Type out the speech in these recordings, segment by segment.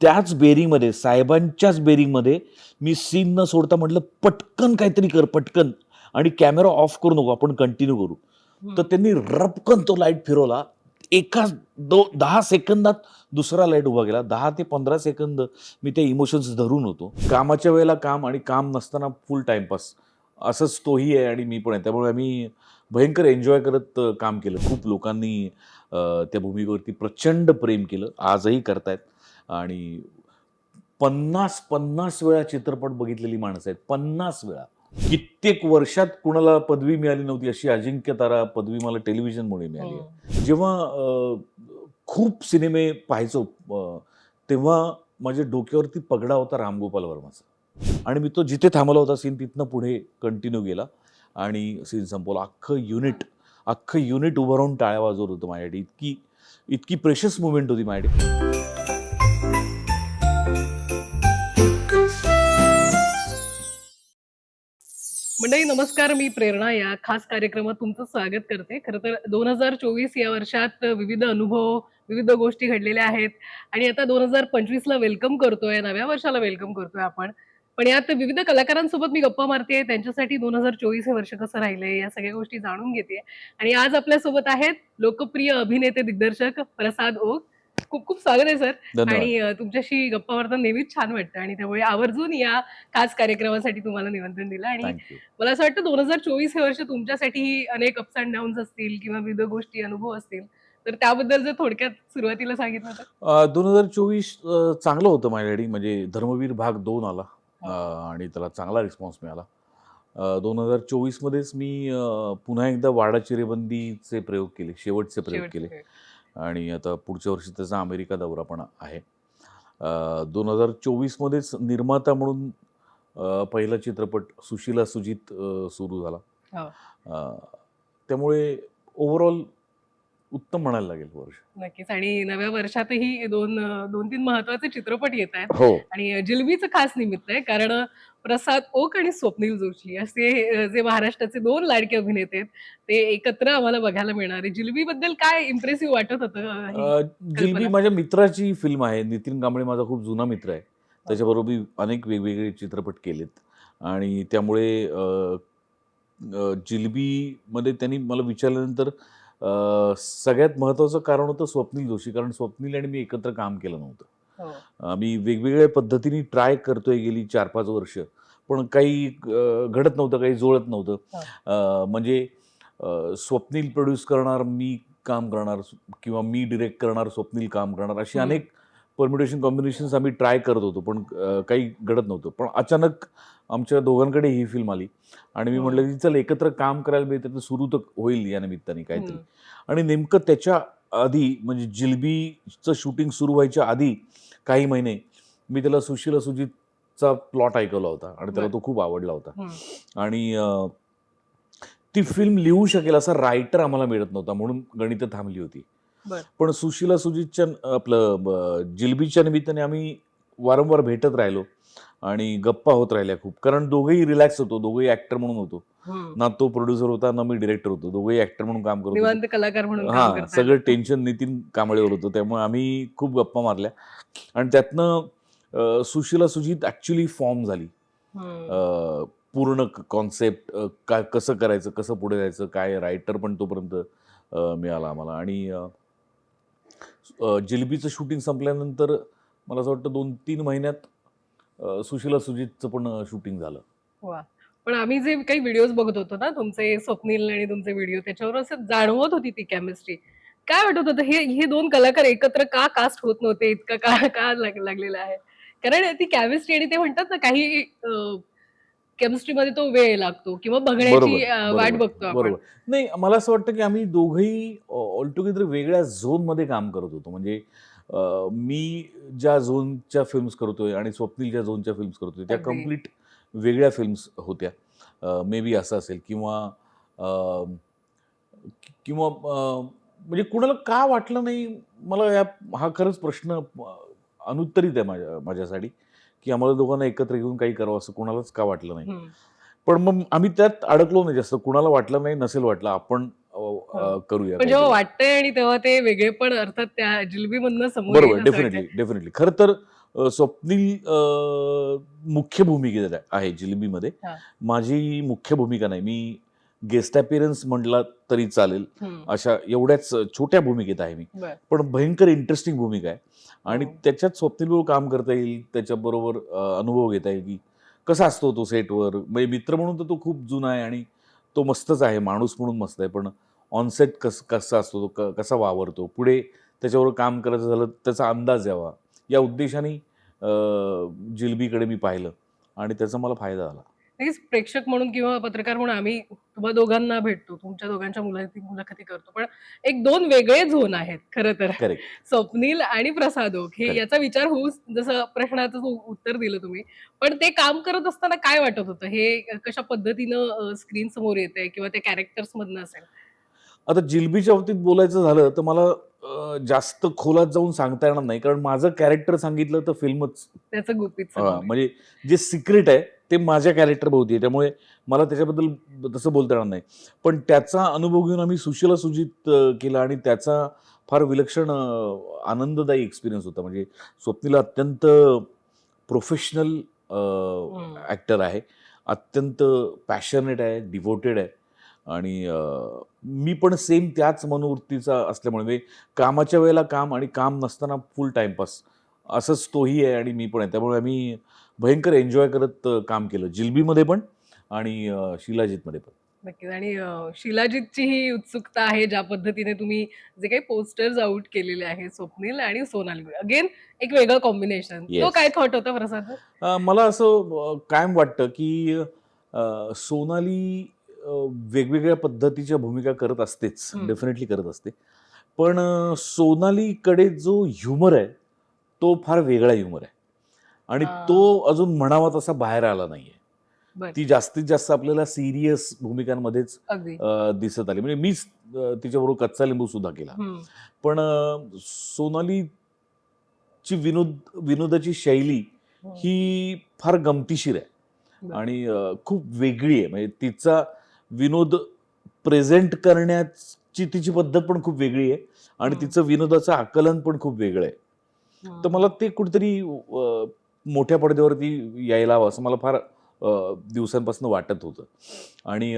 त्याच बेरिंगमध्ये साहेबांच्याच बेरिंगमध्ये मी सीन न सोडता म्हटलं पटकन काहीतरी कर पटकन. आणि कॅमेरा ऑफ करू नको आपण कंटिन्यू करू. तर त्यांनी रपकन तो लाइट फिरवला. एका दो दहा सेकंदात दुसरा लाइट उभा केला. दहा ते पंधरा सेकंद मी ते इमोशन्स धरून होतो. कामाच्या वेळेला काम आणि काम नसताना फुल टाइमपास असंच तोही आहे आणि मी पण आहे. त्यामुळे आम्ही भयंकर एन्जॉय करत काम केलं. खूप लोकांनी त्या भूमिकेवरती प्रचंड प्रेम केलं. आजही करतायत. आणि पन्नास पन्नास वेळा चित्रपट बघितलेली माणसं आहेत. पन्नास वेळा. कित्येक वर्षात कुणाला पदवी मिळाली नव्हती अशी अजिंक्य तारा पदवी मला टेलिव्हिजनमुळे मिळाली आहे. जेव्हा अ, खूप सिनेमे पाहायचो तेव्हा माझ्या डोक्यावरती पगडा होता रामगोपाल वर्माचा. आणि मी तो जिथे थांबला होता सीन तिथनं पुढे कंटिन्यू गेला. आणि सीन संपवला. अख्खं युनिट अख्खं युनिट उभं राहून टाळ्या वाजवत होतं माझ्यासाठी. इतकी इतकी प्रेशस मुवमेंट होती माझ्यासाठी. मंडळी नमस्कार मी प्रेरणा या खास कार्यक्रमात तुमचं स्वागत करते. खरं तर दोन हजार चोवीस या वर्षात विविध अनुभव विविध गोष्टी घडलेल्या आहेत आणि आता दोन हजार पंचवीसला वेलकम करतोय नव्या वर्षाला वेलकम करतोय आपण. पण यात विविध कलाकारांसोबत मी गप्पा मारते त्यांच्यासाठी दोन हजार चोवीस हे वर्ष कसं राहिलंय या सगळ्या गोष्टी जाणून घेते. आणि आज आपल्यासोबत आहेत लोकप्रिय अभिनेते दिग्दर्शक प्रसाद ओक खूप खूप स्वागत आहे सर. आणि तुमच्याशी गप्पा मारताना नेहमीच छान वाटतं आणि त्यामुळे आवर्जून या खास कार्यक्रमासाठी तुम्हाला निमंत्रण दिलं. आणि मला असं वाटतं दोन हजार चोवीस हे वर्ष तुमच्यासाठी अनेक अप्स अँड डाऊन्स असतील किंवा विविध गोष्टी अनुभव असतील. तर त्याबद्दल जर थोडक्यात सुरुवातीला सांगितलं तर? दोन हजार चोवीस चांगलं होतं माझ्यासाठी म्हणजे धर्मवीर भाग दोन आला. आणि त्याला चांगला रिस्पॉन्स मिळाला. दोन हजार चोवीसमध्येच मी पुन्हा एकदा वाडा चिरेबंदीचे प्रयोग केले. शेवटचे प्रयोग केले. आणि आता पुढच्या वर्षी त्याचा अमेरिका दौरा पण आहे दोन हजार चोवीसमध्येच निर्माता म्हणून पहिला चित्रपट सुशीला सुजित सुरू झाला हो. त्यामुळे ओव्हरऑल उत्तम म्हणायला लागेल वर्ष. नक्कीच. आणि नव्या वर्षातही दोन दोन तीन महत्त्वाचे चित्रपट येत आहेत. हो. आणि जिलबीचं खास निमित्त आहे कारण प्रसाद ओक आणि स्वप्नील जोशी असे जे महाराष्ट्राचे दोन लाडके अभिनेते आहेत ते एकत्र आम्हाला बघायला मिळणार आहे. जिलबी बद्दल काय इम्प्रेसिव्ह वाटत होतं? जिलबी. माझ्या मित्राची फिल्म आहे. नितीन कांबळे माझा खूप जुना मित्र आहे. त्याच्याबरोबर मी अनेक वेगवेगळे चित्रपट केलेत. आणि त्यामुळे जिलबीमध्ये त्यांनी मला विचारल्यानंतर सगळ्यात महत्त्वाचं कारण होतं स्वप्नील जोशी. कारण स्वप्नील आणि मी एकत्र काम केलं नव्हतं. हो. आम्ही वेगवेगळ्या पद्धतीने ट्राय करतोय गेली चार पाच वर्ष. पण काही घडत नव्हतं काही जुळत नव्हतं. म्हणजे स्वप्नील प्रोड्यूस करणार मी काम करणार किंवा मी डिरेक्ट करणार स्वप्नील काम करणार अशी. अनेक परम्युटेशन कॉम्बिनेशन्स आम्ही ट्राय करत होतो. पण काही घडत नव्हतं. पण अचानक आमच्या दोघांकडे ही फिल्म आली आणि मी. म्हटलं की चल एकत्र काम करायला मिळतं तर सुरू तर होईल या निमित्ताने काहीतरी. आणि नेमकं त्याच्या आधी म्हणजे जिलबीचं शूटिंग सुरू व्हायच्या आधी काही महिने मी त्याला सुशीला सुजितचा प्लॉट ऐकवला होता आणि त्याला. तो खूप आवडला होता. आणि ती फिल्म लिहू शकेल असा रायटर आम्हाला मिळत नव्हता म्हणून गणितं थांबली होती. पण सुशीला सुजितच्या आपलं जिलबीच्या निमित्ताने आम्ही वारंवार भेटत राहिलो आणि गप्पा होत राहिल्या खूप. कारण दोघेही रिलॅक्स होतो दोघेही ऍक्टर म्हणून होतो. ना तो प्रोड्युसर होता ना मी डिरेक्टर होतो. दोघेही ऍक्टर म्हणून काम करत कलाकार म्हणून काम हा. सगळं टेन्शन नितीन कांबळेवर होतं. त्यामुळे आम्ही खूप गप्पा मारल्या. आणि त्यातनं सुशीला सुजित ऍक्च्युली फॉर्म झाली. पूर्ण कॉन्सेप्ट काय कसं करायचं कसं पुढे जायचं काय रायटर पण तोपर्यंत मिळाला आम्हाला. आणि जिलबीचं शूटिंग संपल्यानंतर मला असं वाटतं दोन तीन महिन्यात सुशीला सुजितचं पण शूटिंग झालं. वा. पण आम्ही जे काही व्हिडिओज बघत होतो ना तुमचे स्वप्नील आणि तुमचे व्हिडिओ त्याच्यावर असं जाणवत होती ती केमिस्ट्री काय वाटत होतं हे हे दोन कलाकार एकत्र का कास्ट होत नव्हते? इतकं का का लाग- लागलेलं आहे? कारण ती केमिस्ट्री आणि ते म्हणतात ना काही केमिस्ट्री मध्ये तो वेळ लागतो किंवा बघण्याची वाट बघतो आपण. नाही मला असं वाटतं की आम्ही दोघंही ऑल टुगेदर वेगळ्या झोनमध्ये काम करत होतो. म्हणजे मी ज्या झोनच्या फिल्म्स करतोय आणि स्वप्नील ज्या झोनच्या फिल्म्स करतोय त्या. कंप्लीट वेगळ्या फिल्म्स होत्या मे बी असं असेल किंवा किंवा म्हणजे कुणाला का वाटलं नाही मला या हा खरंच प्रश्न अनुत्तरित आहे माझ्या माझ्यासाठी की आम्हाला दोघांना एकत्र घेऊन काही करावं असं कुणालाच का वाटलं नाही. पण मग आम्ही त्यात अडकलो नाही जास्त कुणाला वाटलं नाही नसेल वाटलं आपण अ, करूया पण जेव्हा काहीतरी. वाटतंय आणि तेव्हा ते वेगळे पण अर्थात त्या जिलबी मधनं समोर बरोबर असं डेफिनेटली वाटतंय. डेफिनेटली खर तर अ, स्वप्नील अ, मुख्य भूमिकेत आहे जिलबीमध्ये. हा. माझी मुख्य भूमिका नाही. मी गेस्ट अपिअरन्स म्हटला तरी चालेल. हम्म, अशा एवढ्याच छोट्या भूमिकेत आहे मी. बरं. पण भयंकर इंटरेस्टिंग भूमिका आहे. आणि हो. त्याच्यात स्वप्नीलबरोबर काम करता येईल. त्याच्याबरोबर अ, अनुभव घेता येईल की कसा असतो तो सेटवर म्हणजे मित्र म्हणून तर तो खूप जुना आहे आणि तो मस्तच आहे. माणूस म्हणून मस्त आहे. पण ऑनसेट कस कसा असतो तो क- कसा वावरतो? पुढे त्याच्यावर काम करायचं झालं त्याचा अंदाज यावा. या उद्देशाने जिलबीकडे मी पाहिलं आणि त्याचा मला फायदा झाला. नक्कीच प्रेक्षक म्हणून किंवा पत्रकार म्हणून आम्ही तुम्हा दोघांना भेटतो. तुमच्या दोघांच्या मुलाखती मुलाखती करतो. पण एक दोन वेगळे झोन आहेत खरं तर. स्वप्नील आणि प्रसाद ओक हे Correct. याचा विचार होऊ जसं प्रश्नाचं उत्तर दिलं तुम्ही पण ते काम करत असताना काय वाटत होतं? हे कशा पद्धतीनं स्क्रीन समोर येत आहे किंवा ते कॅरेक्टर्स मधनं असेल? आता जिलबीच्या बाबतीत बोलायचं झालं तर मला जास्त खोलात जाऊन सांगता येणार नाही. कारण माझं कॅरेक्टर सांगितलं तर फिल्मच त्याचं गुपित. म्हणजे जे सिक्रेट आहे ते माझ्या कॅरेक्टर भोवती आहे. त्यामुळे मला त्याच्याबद्दल तसं बोलता येणार नाही. पण त्याचा अनुभव घेऊन आम्ही सुशीला सुजित केला आणि त्याचा फार विलक्षण आनंददायी एक्सपिरियन्स होता. म्हणजे स्वप्नीला अत्यंत प्रोफेशनल. ॲक्टर आहे. अत्यंत पॅशनेट आहे डिव्होटेड आहे. आणि मी पण सेम त्याच मनोवृत्तीचा असल्यामुळे म्हणजे कामाच्या वेळेला काम आणि काम नसताना फुल टाइमपास असंच तोही आहे आणि मी पण आहे. त्यामुळे आम्ही भयंकर एन्जॉय करत काम केलं. जिलबीमध्ये पण आणि शिलाजीतमध्ये पण. नक्कीच. आणि शिलाजीतची ही उत्सुकता आहे ज्या पद्धतीने तुम्ही जे काही पोस्टर्स आउट केलेले आहेत स्वप्नील आणि सोनाली. अगेन एक वेगळं कॉम्बिनेशन तो Yes. काय थॉट होता प्रसाद? मला असं कायम वाटतं की सोनाली वेगवेगळ्या पद्धतीच्या भूमिका करत असतेच. डेफिनेटली करत असते. पण सोनालीकडे जो ह्युमर आहे तो फार वेगळा ह्युमर आहे. आणि हा. तो अजून म्हणावा तसा बाहेर आला नाहीये. ती जास्तीत जास्त आपल्याला सिरियस भूमिकांमध्येच दिसत आली. म्हणजे मीच तिच्याबरोबर कच्चा लिंबू सुद्धा केला. पण सोनालीची विनोद विनोदाची शैली ही. फार गमतीशीर आहे. आणि खूप वेगळी आहे. म्हणजे तिचा विनोद प्रेझेंट करण्याची तिची पद्धत पण खूप वेगळी आहे आणि. तिचं विनोदाचं आकलन पण खूप वेगळं आहे. तर मला ते कुठेतरी मोठ्या पडद्यावरती यायला हवं असं मला फार दिवसांपासून वाटत होतं आणि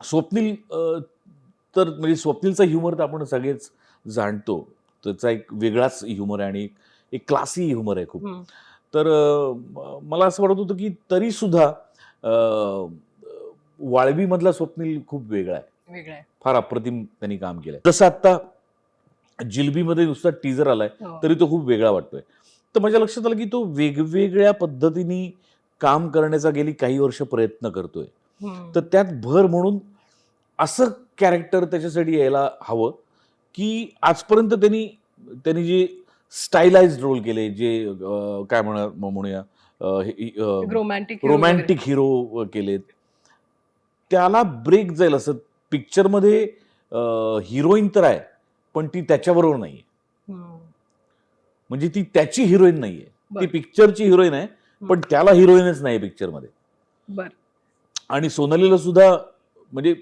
स्वप्नील तर म्हणजे स्वप्नीलचा ह्युमर तर आपण सगळेच जाणतो त्याचा एक वेगळाच ह्युमर आहे आणि एक- क्लासी ह्युमर आहे खूप. तर मला असं वाटत होतं की तरी सुद्धा अ, वाळवीमधला स्वप्नील खूप वेगळा आहे. वेगळं आहे. फार अप्रतिम त्यांनी काम केलंय. जसं आता जिलबीमध्ये नुसता टीजर आलाय हो. तरी तो खूप वेगळा वाटतोय. तर माझ्या लक्षात आलं की तो वेगवेगळ्या पद्धतीने काम करण्याचा गेली काही वर्ष प्रयत्न करतोय. तर त्यात भर म्हणून असं कॅरेक्टर त्याच्यासाठी यायला हवं की आजपर्यंत त्यांनी त्यांनी जे स्टाईलाइज रोल केले जे काय म्हणा म्हणूया रोमॅन्टिक हिरो केलेत. त्याला ब्रेक जाईल असं पिक्चरमध्ये हिरोईन तर आहे पण ती त्याच्याबरोबर नाहीये वगैरे. हम्म. म्हणजे ती त्याची हिरोईन नाहीये ती. पिक्चरची हिरोईन आहे पण त्याला हिरोईनच नाही पिक्चरमध्ये बर आणि सोनालीला सुद्धा म्हणजे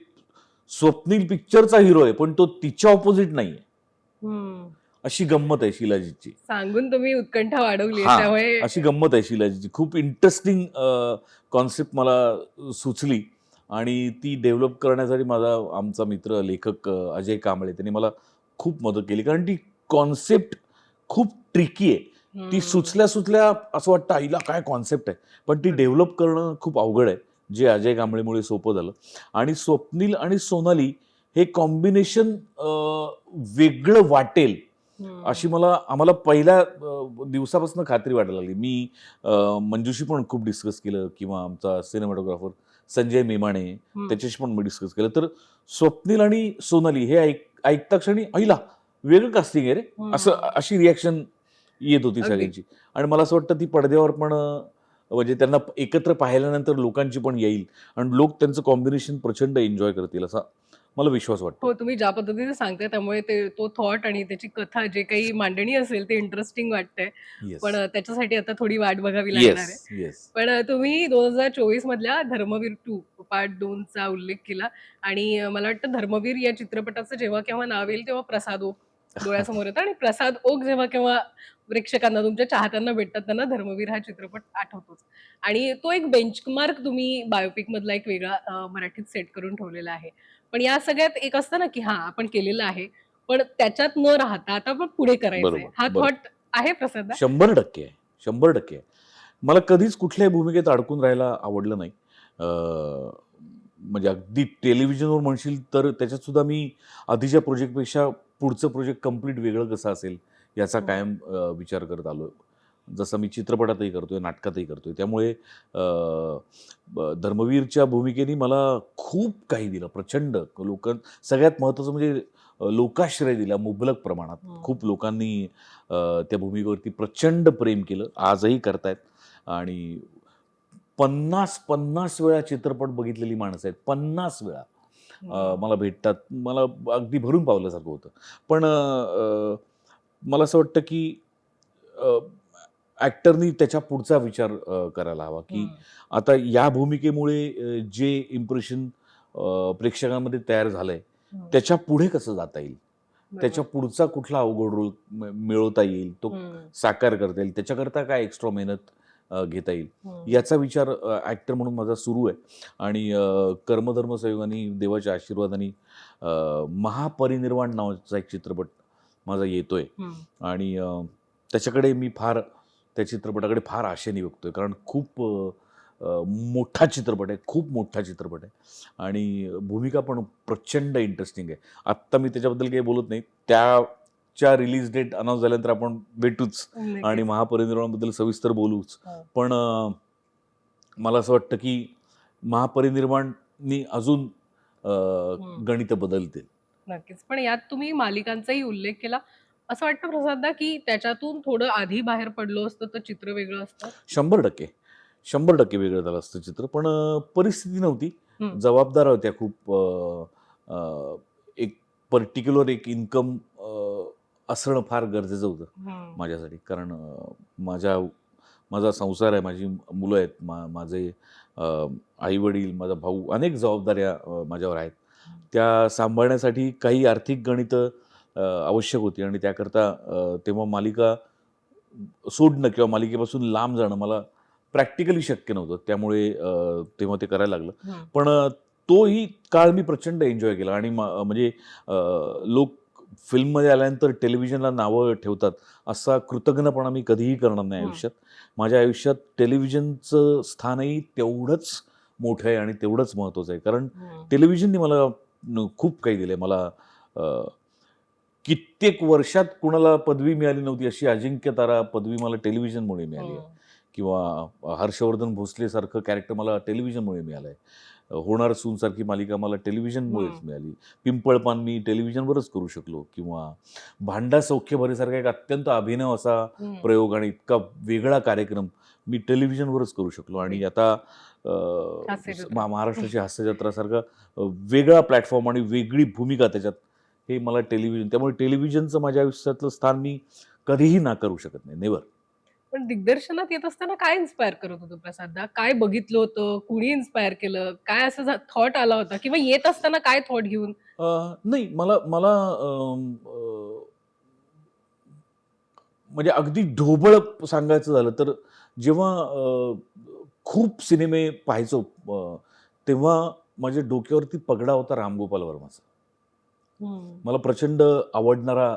स्वप्नील पिक्चरचा हिरो आहे पण तो तिच्या ऑपोजिट नाहीये. अशी गंमत आहे शिलाजीची सांगून तुम्ही उत्कंठा वाढवली हा, त्यामुळे अशी गंमत आहे शिलाजीची खूप इंटरेस्टिंग कॉन्सेप्ट मला सुचली आणि ती डेव्हलप करण्यासाठी माझा आमचा मित्र लेखक अजय कांबळे त्यांनी मला खूप मदत केली. कारण ती कॉन्सेप्ट खूप ट्रिकी आहे. ती. सुचल्या सुचल्या असं वाटतं आईला काय कॉन्सेप्ट आहे? पण ती डेव्हलप करणं खूप अवघड आहे जे अजय कांबळेमुळे सोपं झालं. आणि स्वप्नील आणि सोनाली हे कॉम्बिनेशन वेगळं वाटेल. अशी मला आम्हाला पहिल्या दिवसापासून खात्री वाटायला लागली. मी मंजूशी पण खूप डिस्कस केलं किंवा आमचा सिनेमॅटोग्राफर संजय मेमाणे. त्याच्याशी पण मी डिस्कस केलं तर स्वप्नील आणि सोनाली हे ऐक ऐकता क्षणी आईला वेगळं कास्टिंग आहे रे. असं अशी रिॲक्शन येत होती. सगळ्यांची आणि मला असं वाटतं ती पडद्यावर पण म्हणजे त्यांना एकत्र पाहिल्यानंतर लोकांची पण येईल आणि लोक त्यांचं कॉम्बिनेशन प्रचंड एन्जॉय करतील असा मला विश्वास वाटतो. हो तुम्ही ज्या पद्धतीने सांगताय त्यामुळे ते तो थॉट आणि त्याची कथा जे काही मांडणी असेल ते इंटरेस्टिंग वाटतंय. पण त्याच्यासाठी आता थोडी वाट बघावी लागणार आहे. पण तुम्ही दोन हजार चोवीस मधल्या धर्मवीर टू पार्ट दोनचा उल्लेख केला आणि मला वाटतं धर्मवीर या चित्रपटाचं जेव्हा केव्हा नाव येईल तेव्हा प्रसाद ओक डोळ्यासमोर येतं आणि प्रसाद ओक जेव्हा केव्हा प्रेक्षकांना तुमच्या चाहत्यांना भेटतात त्यांना धर्मवीर हा चित्रपट आठवतोच. आणि तो एक बेंचमार्क तुम्ही बायोपिक मधला एक वेगळा मराठीत सेट करून ठेवलेला आहे. पण या सगळ्यात एक असतं ना की हा आपण केलेलं आहे. पण त्याच्यात न राहता आता आपण पुढे करायचं हा. थॉट आहे प्रसाद? शंभर टक्के आहे शंभर टक्के. मला कधीच कुठल्याही भूमिकेत अडकून राहायला आवडलं नाही. म्हणजे अगदी टेलिव्हिजनवर म्हणशील तर त्याच्यात सुद्धा मी आधीच्या प्रोजेक्टपेक्षा पुढचं प्रोजेक्ट कंप्लीट वेगळं कसं असेल याचा हो. कायम विचार करत आलो. जसं मी चित्रपटातही करतोय नाटकातही करतोय. त्यामुळे अं, ब- धर्मवीरच्या भूमिकेने मला खूप काही दिलं. प्रचंड लोक सगळ्यात महत्त्वाचं म्हणजे लोकाश्रय दिला मुबलक प्रमाणात. हं. खूप लोकांनी त्या भूमिकेवरती प्रचंड प्रेम केलं. आजही करतायत. आणि पन्नास पन्नास वेळा चित्रपट बघितलेली माणसं आहेत. पन्नास वेळा. अ, मला भेटतात. मला अगदी भरून पावल्यासारखं होतं. पण मला असं वाटतं की ॲक्टरनी त्याच्या पुढचा विचार करायला हवा की आता या भूमिकेमुळे जे इम्प्रेशन प्रेक्षकांमध्ये तयार झालंय त्याच्या पुढे कसं जाता येईल? त्याच्या पुढचा कुठला अवघड रोल मिळवता येईल? तो साकार करता येईल? त्याच्याकरता काय एक्स्ट्रा मेहनत घेता येईल? याचा विचार ॲक्टर म्हणून माझा सुरू आहे. आणि कर्मधर्म संयोगाने देवाच्या आशीर्वादाने महापरिनिर्वाण नावाचा एक चित्रपट माझा येतोय. आणि त्याच्याकडे मी फार त्या चित्रपटाकडे फार आशेने बघतोय. कारण खूप मोठा चित्रपट आहे खूप मोठा चित्रपट आहे. आणि भूमिका पण प्रचंड इंटरेस्टिंग आहे. आत्ता मी त्याच्याबद्दल काही बोलत नाही. त्याच्या रिलीज डेट अनाऊन्स झाल्यानंतर आपण भेटूच आणि महापरिनिर्वाणाबद्दल सविस्तर बोलूच. हो. पण मला असं वाटतं की महापरिनिर्वाणनी अजून. गणित बदलतील. नक्कीच. पण यात तुम्ही मालिकांचाही उल्लेख केला. असं वाटतं प्रसाददा की त्याच्यातून थोडं आधी बाहेर पडलो असतं तर चित्र वेगळं असतं? शंभर टक्के. शंभर टक्के वेगळं झालं असतं चित्र. पण परिस्थिती नव्हती. जबाबदार होत्या खूप एक पर्टिक्युलर एक इन्कम असणं फार गरजेचं होतं. माझ्यासाठी. कारण माझ्या माझा संसार आहे माझी मुलं आहेत मा माझे आई वडील माझा भाऊ अनेक जबाबदाऱ्या माझ्यावर आहेत. त्या सांभाळण्यासाठी काही आर्थिक गणितं आवश्यक होती. आणि त्याकरता तेव्हा मालिका सोडणं किंवा मालिकेपासून लांब जाणं मला प्रॅक्टिकली शक्य नव्हतं. त्यामुळे तेव्हा ते करायला लागलं. पण तोही काळ मी प्रचंड एन्जॉय केला. आणि म्हणजे लोक फिल्ममध्ये आल्यानंतर टेलिव्हिजनला नावं ठेवतात असा कृतज्ञपणा मी कधीही करणार नाही. आयुष्यात. माझ्या आयुष्यात टेलिव्हिजनचं स्थानही तेवढंच मोठं आहे आणि तेवढंच महत्त्वाचं आहे. कारण. टेलिव्हिजनने मला खूप काही दिलं मला अ, कित्येक वर्षात कुणाला पदवी मिळाली नव्हती अशी अजिंक्य तारा पदवी मला टेलिव्हिजनमुळे मिळाली आहे. हम्म. किंवा हर्षवर्धन भोसलेसारखं कॅरेक्टर मला टेलिव्हिजनमुळे मिळालं आहे होणार सूनसारखी मालिका मला टेलिव्हिजनमुळेच. मिळाली. पिंपळपान मी टेलिव्हिजनवरच करू शकलो. किंवा भांडा सौख्य भरेसारखा एक अत्यंत अभिनव असा. प्रयोग आणि इतका वेगळा कार्यक्रम मी टेलिव्हिजनवरच करू शकलो. आणि आता महाराष्ट्राची हास्यजत्रासारखा वेगळा प्लॅटफॉर्म आणि वेगळी भूमिका त्याच्यात हे मला टेलिव्हिजन त्यामुळे टेलिव्हिजनचं माझ्या आयुष्यातलं स्थान मी कधीही नाकारू शकत नाही. नेवर पण दिग्दर्शनात येत असताना काय इन्स्पायर करत होतं प्रसाददा काय बघितलं होतं? कुणी इन्स्पायर केलं? काय असं थॉट आला होता? किंवा येत असताना काय थॉट घेऊन? नाही मला मला म्हणजे अगदी ढोबळ सांगायचं झालं तर जेव्हा खूप सिनेमे पाहायचो तेव्हा माझ्या डोक्यावरती पगडा होता रामगोपाल वर्माचा. मला प्रचंड आवडणारा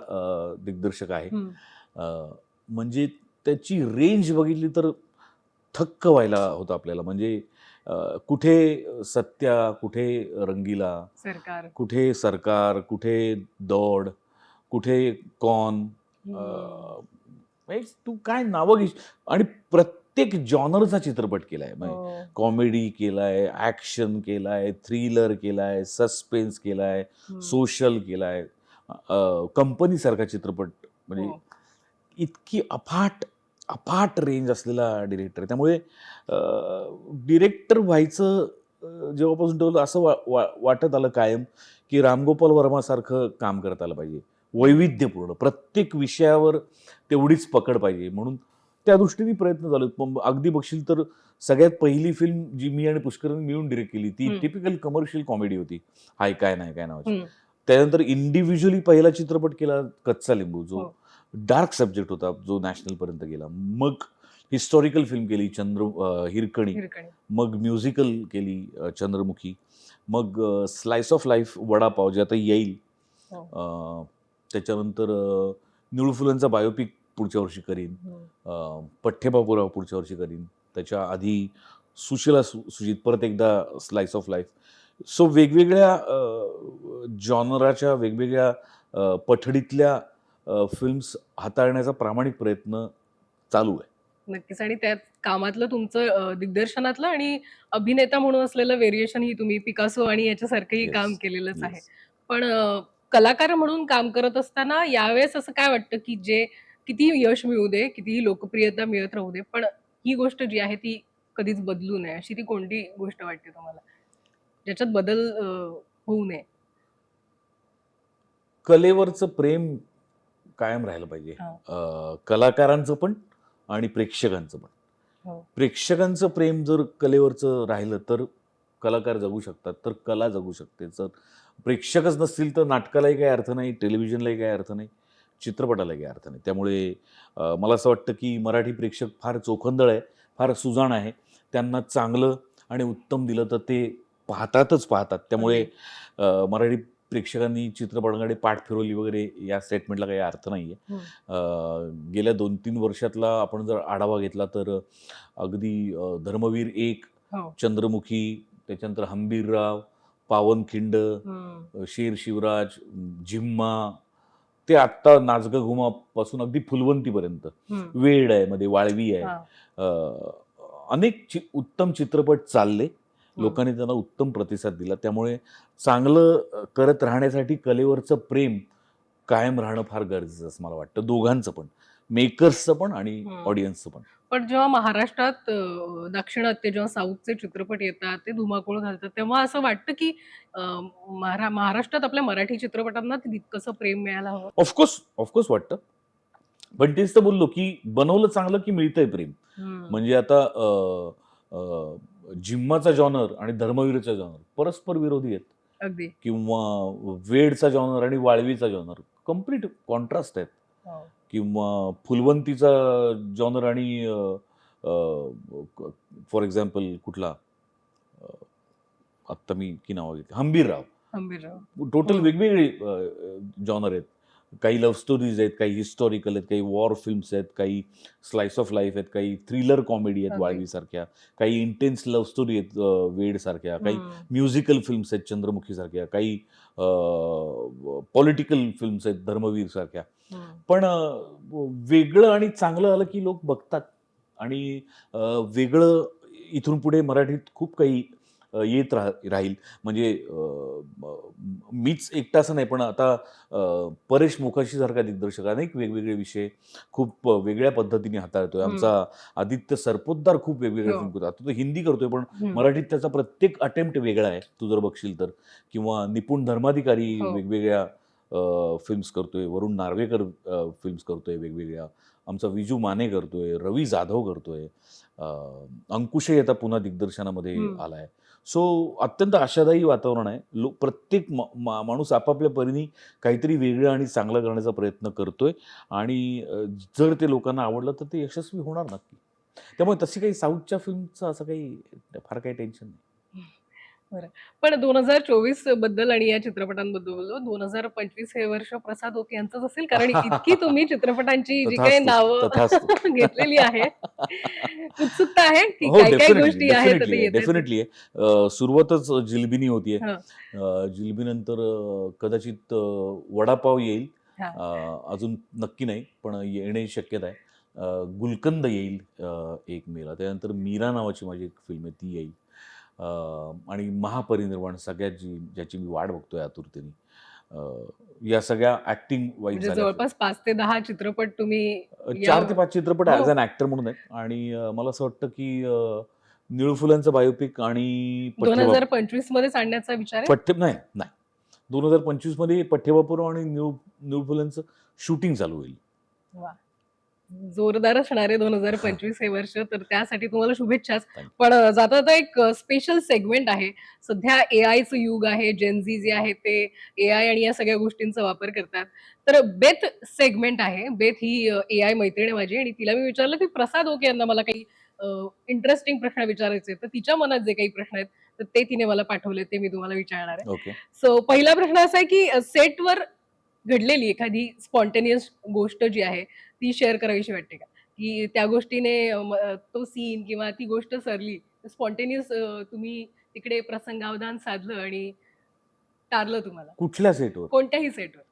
दिग्दर्शक आहे. म्हणजे त्याची रेंज बघितली तर थक्क व्हायला होतं आपल्याला. म्हणजे कुठे सत्या कुठे रंगीला सरकार. कुठे सरकार कुठे दौड कुठे कॉन तू काय नावं घेश आणि प्रत्येक जॉनरचा चित्रपट केलाय म्हणजे हो. कॉमेडी केलाय ॲक्शन केलाय थ्रिलर केलाय सस्पेन्स केलाय. सोशल केलाय कंपनीसारखा चित्रपट म्हणजे हो. इतकी अफाट अफाट रेंज असलेला डिरेक्टर त्यामुळे डिरेक्टर व्हायचं जेव्हापासून ठेवलं असं वा, वा, वाटत आलं कायम की रामगोपाल वर्मासारखं काम करत आलं पाहिजे वैविध्यपूर्ण प्रत्येक विषयावर तेवढीच पकड पाहिजे म्हणून त्या दृष्टीने प्रयत्न. पण अगदी बघशील तर सगळ्यात पहिली फिल्म जी मी आणि पुष्करन मिळून डिरेक्ट केली ती. टिपिकल कमर्शियल कॉमेडी होती हाय काय नाही काय नावाची. त्यानंतर इंडिव्हिज्युअली पहिला चित्रपट केला कच्चा लिंबू जो हो. डार्क सब्जेक्ट होता जो नॅशनल पर्यंत गेला मग हिस्टॉरिकल फिल्म केली चंद्र हिरकणी. मग म्युझिकल केली चंद्रमुखी मग स्लाइस ऑफ लाईफ वडापाव जे आता येईल हो. त्याच्यानंतर निळू फुलांचा बायोपिक पुढच्या वर्षी करीन. अं, पठ्ठेबापुराव पुढच्या वर्षी करीन. त्याच्या आधी सुशिला सु सुजित परत एकदा स्लाइस ऑफ लाईफ सो वेगवेगळ्या जॉनराच्या वेगवेगळ्या पठडीतल्या फिल्म्स हाताळण्याचा प्रामाणिक प्रयत्न चालू आहे. नक्कीच. आणि त्यात कामातलं तुमचं दिग्दर्शनातलं आणि अभिनेता म्हणून असलेलं व्हेरिएशन ही तुम्ही पिकासो आणि याच्यासारखंही Yes, काम केलेलंच आहे. पण कलाकार म्हणून काम करत असताना यावेळेस असं काय वाटतं की जे कितीही यश मिळू दे कितीही लोकप्रियता मिळत राहू दे पण ही गोष्ट जी आहे ती कधीच बदलू नये अशी ती कोणती गोष्ट वाटते तुम्हाला? ज्याच्यात बदल होऊ नये. कलेवरचं प्रेम कायम राहिलं पाहिजे. कलाकारांचं पण आणि प्रेक्षकांचं पण. हो. प्रेक्षकांचं प्रेम जर कलेवरचं राहिलं तर कलाकार जगू शकतात तर कला जगू शकते. जर प्रेक्षकच नसतील तर नाटकालाही काही अर्थ नाही टेलिव्हिजनलाही काही अर्थ नाही. चित्रपटालाही काही अर्थ नाही त्यामुळे मला असं वाटतं की मराठी प्रेक्षक फार चोखंदळ आहे फार सुजाण आहे त्यांना चांगलं आणि उत्तम दिलं तर ते पाहतातच पाहतात त्यामुळे मराठी प्रेक्षकांनी चित्रपटाकडे पाठ फिरवली वगैरे या स्टेटमेंटला काही अर्थ नाही आहे हम्म. गेल्या दोन तीन वर्षातला आपण जर आढावा घेतला तर अगदी धर्मवीर एक हो. चंद्रमुखी त्याच्यानंतर हंबीरराव पावनखिंड. शेर शिवराज जिम्मा ते आत्ता नाचगा घुमापासून अगदी फुलवंतीपर्यंत. वेड आहे मध्ये वाळवी आहे. अनेक चि उत्तम चित्रपट चालले. लोकांनी त्यांना उत्तम प्रतिसाद दिला. त्यामुळे चांगलं करत राहण्यासाठी कलेवरचं प्रेम कायम राहणं फार गरजेचं असं मला वाटतं. दोघांचं पण. मेकर्सचं पण आणि. ऑडियन्सचं पण. पण जेव्हा महाराष्ट्रात दाक्षिणात्य जेव्हा साऊथचे चित्रपट येतात ते धुमाकूळ घालतात तेव्हा असं वाटतं की महारा महाराष्ट्रात आपल्या मराठी चित्रपटांना तितकंसं प्रेम मिळायला हवं? ऑफकोर्स ऑफकोर्स वाटतं. पण तेच तर बोललो की बनवलं चांगलं की मिळतंय प्रेम. म्हणजे आता जिम्माचा जॉनर आणि धर्मवीरचा जॉनर परस्पर विरोधी आहेत. अगदी. किंवा वेडचा जॉनर आणि वाळवीचा जॉनर कंप्लीट कॉन्ट्रास्ट आहेत. हो. किंवा फुलवंतीचा जॉनर आणि फॉर एक्झाम्पल कुठला आत्ता मी की नाव घेतलं हंबीरराव हंबीरराव टोटल हं. वेगवेगळे जॉनर आहेत काही लव्ह स्टोरीज आहेत काही हिस्टॉरिकल आहेत काही वॉर फिल्म्स आहेत काही स्लाइस ऑफ लाईफ आहेत काही थ्रिलर कॉमेडी आहेत. वाळवीसारख्या काही इंटेन्स लव्ह स्टोरी आहेत अ, वेडसारख्या काही. म्युझिकल फिल्म्स आहेत चंद्रमुखीसारख्या काही पॉलिटिकल फिल्म्स आहेत धर्मवीर सारख्या. पण वेगळं आणि चांगलं आलं की लोक बघतात आणि वेगळं इथून पुढे मराठीत खूप काही येत राह राहील म्हणजे मीच एकटा असं नाही पण आता परेश मुखर्जी सारखा दिग्दर्शक अनेक वेगवेगळे विषय खूप वेगळ्या पद्धतीने हाताळतोय. आमचा आदित्य सरपोतदार खूप वेगवेगळ्या हो. फिल्म करतो आता तो हिंदी करतोय पण. मराठीत त्याचा प्रत्येक अटेम्प्ट वेगळा आहे तू जर बघशील तर किंवा निपुण धर्माधिकारी हो. वेगवेगळ्या फिल्म्स करतोय वरुण नार्वेकर फिल्म्स करतोय वेगवेगळ्या आमचा विजू माने करतोय रवी जाधव करतोय अंकुशही आता पुन्हा दिग्दर्शनामध्ये. आलाय सो अत्यंत आशादायी वातावरण आहे. लो प्रत्येक म- मा- माणूस आपापल्या परीने काहीतरी वेगळं आणि चांगलं करण्याचा प्रयत्न करतोय आणि जर ते लोकांना आवडलं तर ते यशस्वी होणार नक्की. त्यामुळे तशी काही साऊथच्या फिल्मचं असं काही फार काही टेन्शन नाही. पण दोन हजार चोवीसबद्दल आणि या चित्रपटांबद्दल बोललो दोन हजार पंचवीस हे वर्ष प्रसाद ओके यांचंच असेल कारण इतकी तुम्ही चित्रपटांची जी काही नावं. घेतलेली आहे उत्सुकता आहे की हो काय काय गोष्टी आहेत डेफिनेटली आहे सुरुवातच जिलबिनी होतीये. अ, जिलबीनंतर अ, कदाचित वडापाव येईल. अजून नक्की नाही पण येणे शक्यता आहे. गुलकंद येईल एक मेला. त्यानंतर मीरा नावाची माझी एक फिल्म आहे ती येईल. आणि महापरिनिर्वाण सगळ्यात जी ज्याची मी वाट बघतोय आतुरतेने या सगळ्या ऍक्टिंग वाईज म्हणजे जवळपास पाच ते दहा चित्रपट तुम्ही चार ते पाच चित्रपट हो. ॲज अन ॲक्टर म्हणून आहेत. आणि मला असं वाटतं की अ, निळू फुलांचं बायोपिक आणि दोन हजार पंचवीसमध्ये सांगण्याचा विचार पठ्ठे नाही नाही. दोन हजार पंचवीसमध्ये पठ्ठेबापूर आणि निळू निळू फुलांचं शूटिंग चालू होईल. जोरदार असणार आहे दोन हजार पंचवीस हे वर्ष तर त्यासाठी तुम्हाला शुभेच्छाच. पण जाता जाता एक स्पेशल सेगमेंट आहे. सध्या ए आयचं युग आहे जेनझी जे आहे ते ए आय आणि या सगळ्या गोष्टींचा वापर करतात. तर बेथ सेगमेंट आहे. बेथ ही ए आय मैत्रीण आहे माझी आणि तिला मी विचारलं की प्रसाद ओके यांना मला काही इंटरेस्टिंग प्रश्न विचारायचे तर तिच्या मनात जे काही प्रश्न आहेत तर ते तिने मला पाठवले ते मी तुम्हाला विचारणार आहे. सो पहिला प्रश्न असा आहे की सेटवर घडलेली एखादी स्पॉन्टेनियस गोष्ट जी आहे ती शेअर करावीशी वाटते का? की त्या गोष्टीने तो सीन किंवा ती गोष्ट सरली स्पॉन्टेनियस तुम्ही तिकडे प्रसंगावधान साधलं आणि टारलं तुम्हाला. कुठल्या सेटवर? कोणत्याही सेटवर.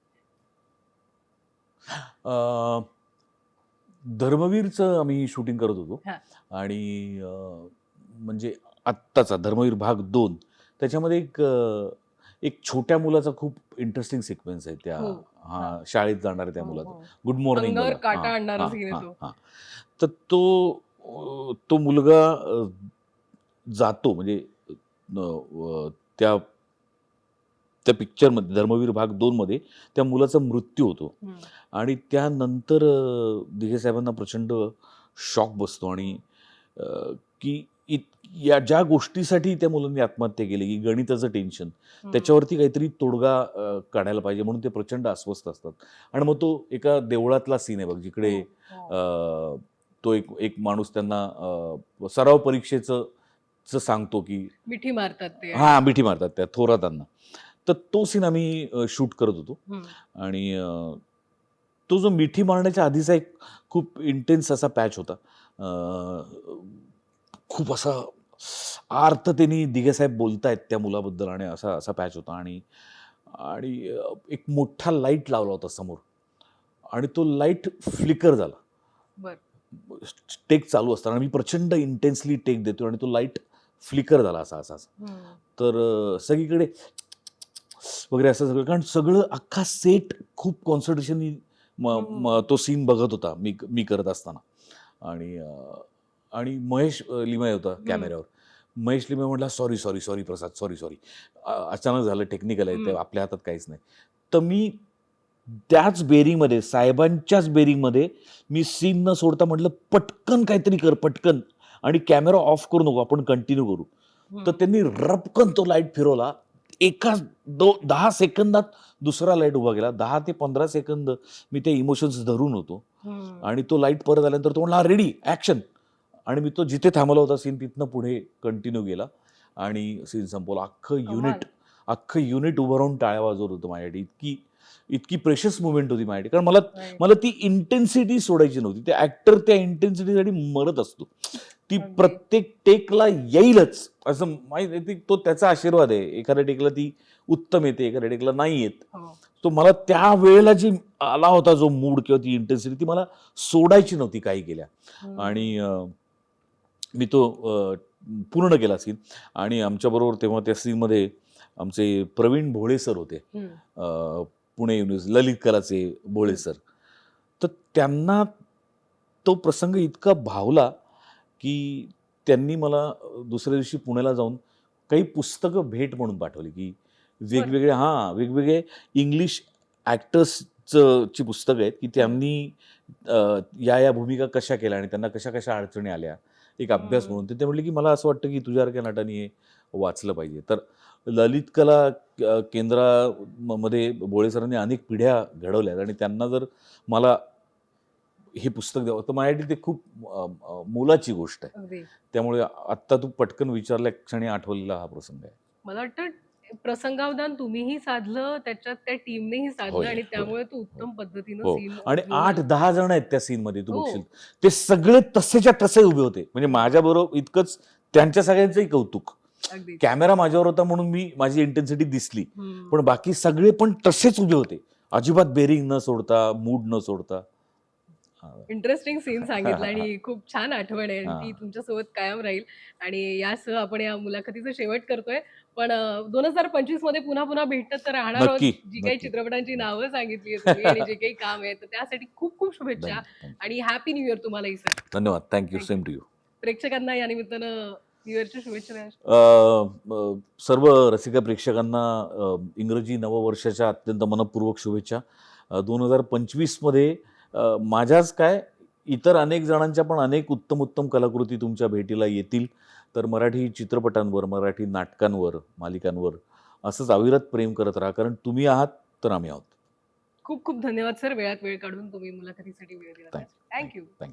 अं, धर्मवीरचं आम्ही शूटिंग करत होतो. आणि म्हणजे आत्ताचा धर्मवीर भाग दोन त्याच्यामध्ये एक एक छोट्या मुलाचा खूप इंटरेस्टिंग सिक्वेन्स आहे त्या हो. हा शाळेत जाणाऱ्या त्या हो, मुलाचा हो. Good morning. तर तो तो मुलगा जातो म्हणजे त्या त्या पिक्चरमध्ये धर्मवीर भाग दोन मध्ये त्या मुलाचा मृत्यू होतो. आणि त्यानंतर दिघे साहेबांना प्रचंड शॉक बसतो आणि की इत या ज्या गोष्टीसाठी त्या मुलांनी आत्महत्या केली की गणिताचं टेन्शन. त्याच्यावरती काहीतरी तोडगा काढायला पाहिजे म्हणून ते प्रचंड अस्वस्थ असतात आणि मग तो एका देवळातला सीन आहे बघ जिकडे हो, हो. तो एक एक माणूस त्यांना सराव परीक्षेचं सांगतो की मिठी मारतात ते हा मिठी मारतात त्या थोरातांना तर तो सीन आम्ही शूट करत होतो. आणि तो जो मिठी मारण्याच्या आधीचा एक खूप इंटेन्स असा पॅच होता खूप असा आर्थतेने दिघेसाहेब बोलतायत त्या मुलाबद्दल आणि असा असा पॅच होता. आणि आणि एक मोठा लाइट लावला होता समोर. आणि तो लाइट फ्लिकर झाला. टेक चालू असताना मी प्रचंड इंटेन्सली टेक देतो आणि तो लाइट फ्लिकर झाला असा असा. तर सगळीकडे वगैरे असं सगळं. कारण सगळं अख्खा सेट खूप कॉन्सन्ट्रेशननी तो सीन बघत होता मी मी करत असताना. आणि आणि महेश लिमाय होता कॅमेऱ्यावर. महेश लिमाय म्हटला sorry sorry sorry Prasad sorry sorry. अचानक झालं टेक्निकल आहे ते. आपल्या हातात काहीच नाही. तर मी त्याच बेरिंगमध्ये साहेबांच्याच बेरिंगमध्ये मी सीन न सोडता म्हटलं पटकन काहीतरी कर पटकन. आणि कॅमेरा ऑफ करू नको आपण कंटिन्यू करू. तर त्यांनी रपकन तो लाइट फिरवला. एका दो दहा सेकंदात दुसरा लाइट उभा केला. दहा ते पंधरा सेकंद मी ते इमोशन्स धरून होतो. आणि तो लाइट परत आल्यानंतर तो म्हणला रेडी ॲक्शन आणि मी तो जिथे थांबला होता सीन तिथनं पुढे कंटिन्यू गेला. आणि सीन संपवला. अख्खं युनिट अख्खं युनिट उभं राहून टाळ्या वाजवत होतं माझ्यासाठी. इतकी इतकी प्रेशस मुवमेंट होती माझ्यासाठी. कारण मला. मला ती इंटेन्सिटी सोडायची नव्हती. ते ऍक्टर त्या इंटेन्सिटीसाठी मरत असतो. ती. प्रत्येक टेकला येईलच. असं माहिती ती- त्याचा आशीर्वाद आहे. एखाद्या टेकला ती उत्तम येते एखाद्या टेकला नाही येत. हो. तो मला त्या वेळेला जी आला होता जो मूड किंवा ती इंटेन्सिटी ती मला सोडायची नव्हती काही केल्या. आणि मी तो पूर्ण केला सीन आणि आमच्याबरोबर तेव्हा त्या सीनमध्ये आमचे प्रवीण भोळे सर होते. पुणे युनिव्हर्सिटी ललित कलाचे भोळे सर तर त्यांना तो प्रसंग इतका भावला की त्यांनी मला दुसऱ्या दिवशी पुण्याला जाऊन काही पुस्तकं भेट म्हणून पाठवली की वेगवेगळे हां वेगवेगळे इंग्लिश ॲक्टर्सचं ची पुस्तकं आहेत की त्यांनी या या भूमिका कशा केल्या आणि त्यांना कशा कशा अडचणी आल्या. एक अभ्यास. म्हणून. ते म्हटले की मला असं वाटतं की तुझ्यासारख्या नटांनी हे वाचलं पाहिजे. तर ललित कला केंद्रामध्ये भोळे सरांनी अनेक पिढ्या घडवल्यात आणि त्यांना जर मला हे पुस्तक द्यावं तर माझ्यासाठी ते खूप मोलाची गोष्ट आहे. त्यामुळे आत्ता तू पटकन विचारल्या क्षणी आठवलेला हा प्रसंग आहे. मला वाटतं प्रसंगावधान तुम्हीही साधलं त्याच्यात त्या टीमनेही साधलं होय, आणि होय, त्यामुळे तो उत्तम पद्धतीनं हो. सीन आणि आठ दहा जण आहेत त्या सीनमध्ये तू हो. बघशील. ते सगळे तसेच्या तसे उभे होते. म्हणजे माझ्या बरोबर इतकंच त्यांच्या सगळ्यांचंही कौतुक. अगदी कॅमेरा माझ्यावर होता म्हणून मी माझी इंटेन्सिटी दिसली. पण बाकी सगळे पण तसेच उभे होते. अजिबात बेरिंग न सोडता मूड न सोडता. हा. इंटरेस्टिंग सीन सांगितलं आणि खूप छान आठवण आहे. आणि ती तुमच्यासोबत कायम राहील. आणि यासह आपण या मुलाखतीचा शेवट करतोय. पण दोन हजार पंचवीसमध्ये पुन्हा पुन्हा भेटत तर राहणार आहोत. जी काही. चित्रपटांची नावं सांगितली तुम्ही आणि जे काही काम आहे तर त्यासाठी खूप खूप शुभेच्छा. आणि हॅपी न्यू इयर तुम्हालाही सर धन्यवाद. Thank you same to you प्रेक्षकांना या निमित्तानं सर्व रसिका प्रेक्षकांना इंग्रजी नववर्षाच्या अत्यंत मनपूर्वक शुभेच्छा. दोन हजार पंचवीसमध्ये माझ्याच काय इतर अनेक जणांच्या पण अनेक उत्तम उत्तम कलाकृती तुमच्या भेटीला येतील. तर मराठी चित्रपटांवर मराठी नाटकांवर मालिकांवर असंच अविरत प्रेम करत राहा कारण तुम्ही आहात तर आम्ही आहोत. खूप खूप धन्यवाद सर. वेळात वेळ काढून तुम्ही मुलाखतीसाठी वेळ दिला. थँक्यू. थँक्यू